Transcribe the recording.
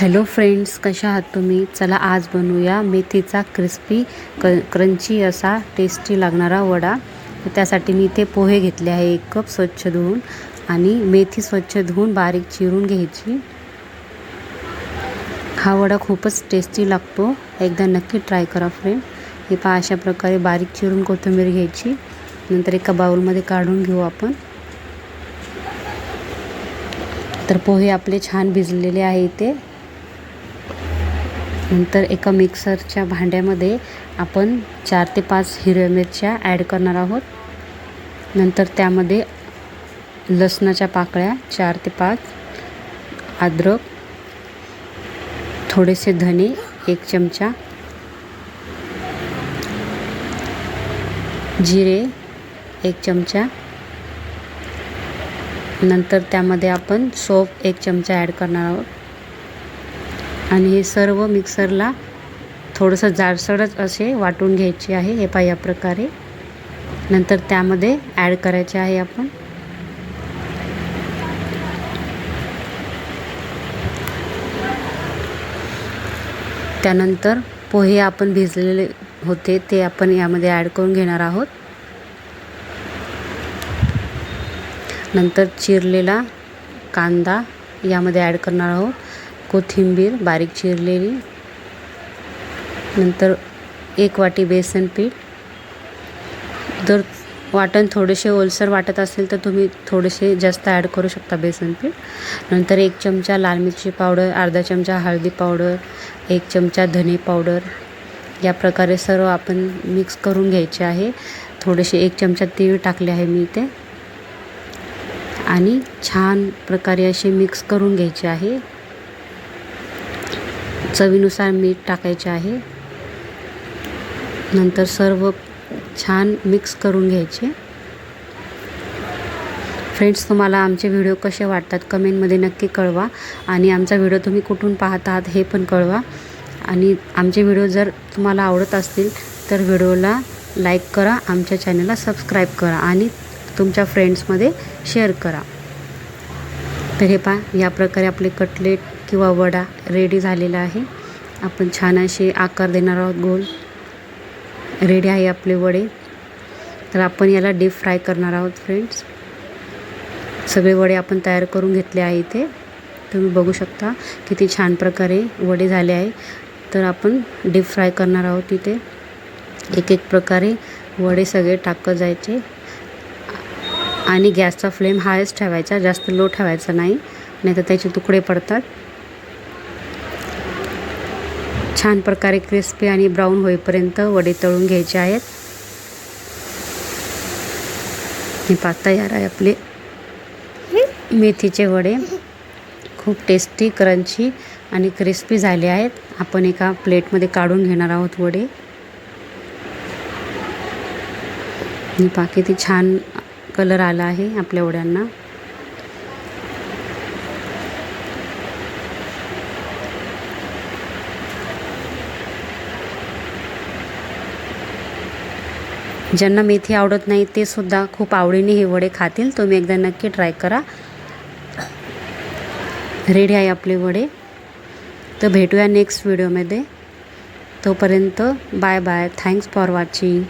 Hello friends कशा आहात तुम्ही? चला आज बनवूया मेथीचा क्रिस्पी क क्रंची असा टेस्टी लागणारा वडा. तर त्यासाठी मी इथे पोहे घेतले आहे एक कप स्वच्छ धुवून. आणि मेथी स्वच्छ धुवून बारीक चिरून घ्यायची. हा वडा खूपच टेस्टी लागतो. एकदा नक्की ट्राय करा फ्रेंड हे पहा अशा प्रकारे बारीक चिरून कोथिंबीर घ्यायची. नंतर एका बाउलमध्ये काढून घेऊ आपण. तर पोहे आपले छान भिजलेले आहे इथे. नंतर एका मिक्सरच्या भांड्यामध्ये आपण चार ते पाच हिरव्या मिरच्या ॲड करणार आहोत. नंतर त्यामध्ये लसणाच्या पाकळ्या चार ते पाच अद्रक थोडेसे धने एक चमचा जिरे एक चमचा. नंतर त्यामध्ये आपण सोप एक चमचा ॲड करणार आहोत. आणि हे सर्व मिक्सरला थोडंसं जाडसरच असे वाटून घ्यायचे आहे. हे पा या प्रकारे. नंतर त्यामध्ये ॲड करायचे आहे आपण. त्यानंतर पोहे आपण भिजलेले होते ते आपण यामध्ये ॲड करून घेणार आहोत. नंतर चिरलेला कांदा यामध्ये ॲड करणार आहोत. कोथिंबीर बारीक चिरलेली. नंतर एक वाटी बेसन पीठ. जर वाटण थोडेसे ओलसर वाटत असेल तर तुम्ही थोडेसे जास्त ॲड करू शकता बेसन पीठ. नंतर एक चमचा लाल मिरची पावडर अर्धा चमचा हळदी पावडर एक चमचा धने पावडर. या प्रकारे सर्व आपण मिक्स करून घ्यायचे आहे. थोडेसे एक चमचा तीळ टाकले आहे मी इथे. आणि छान प्रकारे असे मिक्स करून घ्यायचे आहे. चवीनुसार मीठ टाकायचे आहे. नंतर सर्व छान मिक्स करून घ्यायचे. फ्रेंड्स तुम्हाला आमचे व्हिडिओ कसे वाटतात कमेंटमध्ये नक्की कळवा आणि आमचा व्हिडिओ तुम्ही कुठून पाहत आहात हे पण कळवा. आणि आमचे व्हिडिओ जर तुम्हाला आवडत असतील तर व्हिडिओला लाईक करा आमच्या चॅनलला सबस्क्राईब करा आणि तुमच्या फ्रेंड्समध्ये शेअर करा. तर हे पहा या प्रकारे आपले कटलेट किंवा वडा रेडी झालेला आहे. आपण छान असे आकार देणार आहोत गोल. रेडी आहे आपले वडे. तर आपण याला डीप फ्राय करणार आहोत फ्रेंड्स सगळे वडे आपण तयार करून घेतले आहे इथे. तुम्ही बघू शकता किती छान प्रकारे वडे झाले आहे. तर आपण डीप फ्राय करणार आहोत इथे. एक एक प्रकारे वडे सगळे टाकत जायचे. आणि गॅसचा फ्लेम हायच ठेवायचा जास्त लो ठेवायचा नाही. नाही तर त्याचे तुकडे पडतात. छान प्रकारे क्रिस्पी आणि ब्राऊन होईपर्यंत वडे तळून घ्यायचे आहेत. हे पाहता तयार आहे आपले. मेथीचे वडे. खूप टेस्टी क्रंची आणि क्रिस्पी झाले आहेत. आपण एका प्लेटमध्ये काढून घेणार आहोत वडे. बाकी ते छान कलर आला आहे आपल्या वड्यांना. ज्यांना मेथी आवडत नाही ते सुद्धा खूप आवडीने हे वडे खातील. तुम्ही एकदा नक्की ट्राय करा. रेडी आहे आपले वडे. तर भेटूया नेक्स्ट व्हिडिओमध्ये. तोपर्यंत bye bye. Thanks for watching.